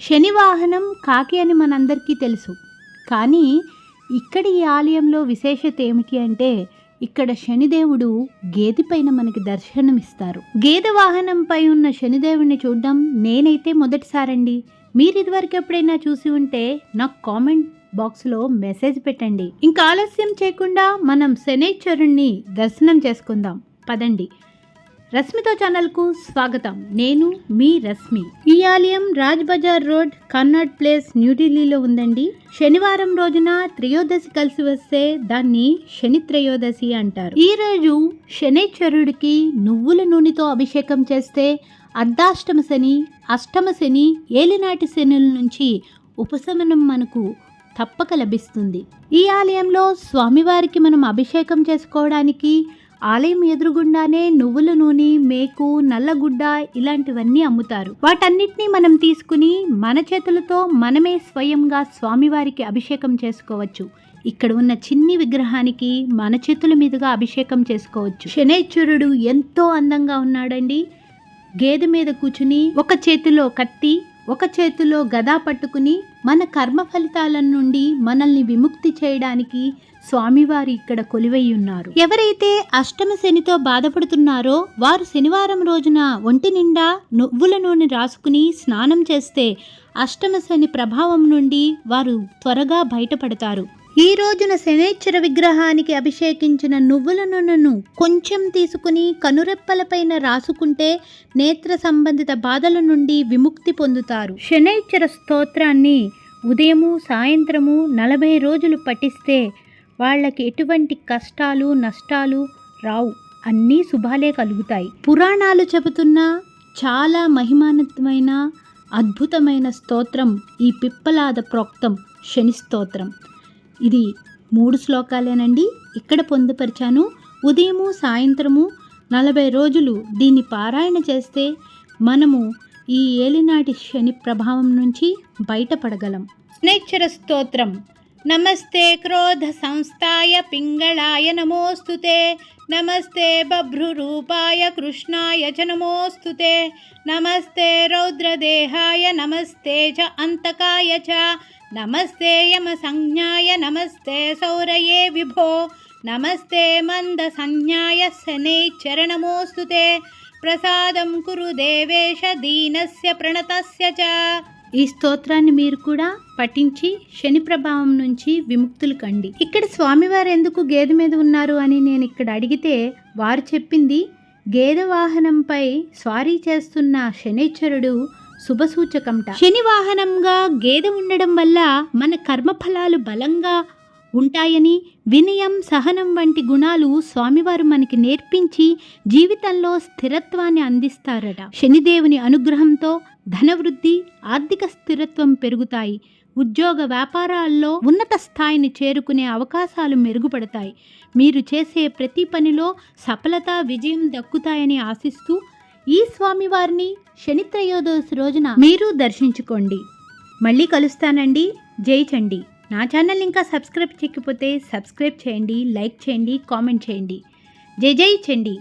శని వాహనం కాకి అని మనందరికీ తెలుసు. కానీ ఇక్కడ ఈ ఆలయంలో విశేషత ఏమిటి అంటే ఇక్కడ శనిదేవుడు గేదె పైన మనకి దర్శనమిస్తారు. గేదె వాహనంపై ఉన్న శనిదేవుడిని చూడడం నేనైతే మొదటిసారండి. మీరు ఇదివరకు ఎప్పుడైనా చూసి ఉంటే నాకు కామెంట్ బాక్స్లో మెసేజ్ పెట్టండి. ఇంకా ఆలస్యం చేయకుండా మనం శనేశ్వరుణ్ణి దర్శనం చేసుకుందాం. పదండి. రశ్మితో ఛానల్కు స్వాగతం. నేను మీ రశ్మి. ఈ ఆలయం రాజ్ బజార్ రోడ్ కర్నాడ్ ప్లేస్ న్యూఢిల్లీలో ఉందండి. శనివారం రోజున త్రయోదశి కలిసి వస్తే దాన్ని శని త్రయోదశి అంటారు. ఈ రోజు శనేశ్వరుడికి నువ్వుల నూనెతో అభిషేకం చేస్తే అర్ధాష్టమ శని అష్టమ శని ఏలినాటి శనుల నుంచి ఉపశమనం మనకు తప్పక లభిస్తుంది. ఈ ఆలయంలో స్వామివారికి మనం అభిషేకం చేసుకోవడానికి ఆలయం ఎదురుగుండానే నువ్వుల నూనె మేకు నల్లగుడ్డ ఇలాంటివన్నీ అమ్ముతారు. వాటన్నిటినీ మనం తీసుకుని మన చేతులతో మనమే స్వయంగా స్వామివారికి అభిషేకం చేసుకోవచ్చు. ఇక్కడ ఉన్న చిన్ని విగ్రహానికి మన చేతుల మీదుగా అభిషేకం చేసుకోవచ్చు. శనేశ్వరుడు ఎంతో అందంగా ఉన్నాడండి. గేదె మీద కూర్చుని ఒక చేతిలో కత్తి ఒక చేతిలో గదా పట్టుకుని మన కర్మ ఫలితాల నుండి మనల్ని విముక్తి చేయడానికి స్వామివారు ఇక్కడ కొలువై ఉన్నారు. ఎవరైతే అష్టమ శనితో బాధపడుతున్నారో వారు శనివారం రోజున ఒంటి నిండా నువ్వుల నూనె రాసుకుని స్నానం చేస్తే అష్టమ శని ప్రభావం నుండి వారు త్వరగా బయటపడతారు. ఈ రోజున శనేశ్వర విగ్రహానికి అభిషేకించిన నువ్వుల నూనెను కొంచెం తీసుకుని కనురెప్పలపైన రాసుకుంటే నేత్ర సంబంధిత బాధల నుండి విముక్తి పొందుతారు. శనేశ్వర స్తోత్రాన్ని ఉదయము సాయంత్రము నలభై రోజులు పఠిస్తే వాళ్ళకి ఎటువంటి కష్టాలు నష్టాలు రావు. అన్నీ శుభాలే కలుగుతాయి. పురాణాలు చెబుతున్న చాలా మహిమాన్వితమైన అద్భుతమైన స్తోత్రం ఈ పిప్పలాద ప్రోక్తం శని స్తోత్రం. ఇది మూడు శ్లోకాలేనండి. ఇక్కడ పొందుపరిచాను. ఉదయము సాయంత్రము నలభై రోజులు దీన్ని పారాయణ చేస్తే మనము ఈ ఏలినాటి శని ప్రభావం నుంచి బయటపడగలం. స్నేచ్చర స్తోత్రం. नमस्ते क्रोधसंस्थाय पिङ्गळाय नमोऽस्तु ते। नमस्ते बभ्रुरूपाय कृष्णाय च नमोऽस्तु ते। नमस्ते रौद्रदेहाय नमस्ते च अन्तकाय च। नमस्ते यमसंज्ञाय नमस्ते सौरये विभो। नमस्ते मन्दसंज्ञाय शनैश्चरणमोऽस्तु ते। प्रसादं कुरु देवेश दीनस्य प्रणतस्य च। ఈ స్తోత్రాన్ని మీరు కూడా పఠించి శని ప్రభావం నుంచి విముక్తులు కండి. ఇక్కడ స్వామివారు ఎందుకు గేదె మీద ఉన్నారు అని నేను ఇక్కడ అడిగితే వారు చెప్పింది గేదె వాహనంపై స్వారీ చేస్తున్న శనేశ్వరుడు శుభసూచకంట. శని వాహనంగా గేదె ఉండడం వల్ల మన కర్మఫలాలు బలంగా ఉంటాయని వినయం సహనం వంటి గుణాలు స్వామివారు మనకి నేర్పించి జీవితంలో స్థిరత్వాన్ని అందిస్తారట. శనిదేవుని అనుగ్రహంతో ధనవృద్ధి ఆర్థిక స్థిరత్వం పెరుగుతాయి. ఉద్యోగ వ్యాపారాల్లో ఉన్నత స్థాయిని చేరుకునే అవకాశాలు మెరుగుపడతాయి. మీరు చేసే ప్రతి పనిలో సఫలత విజయం దక్కుతాయని ఆశిస్తూ ఈ స్వామివారిని శని త్రయోదశి రోజున మీరు దర్శించుకోండి. మళ్ళీ కలుస్తానండి. జై చండి. నా ఛానల్ ఇంకా సబ్స్క్రైబ్ చేయకపోతే సబ్స్క్రైబ్ చేయండి లైక్ చేయండి కామెంట్ చేయండి. జై జై చండి.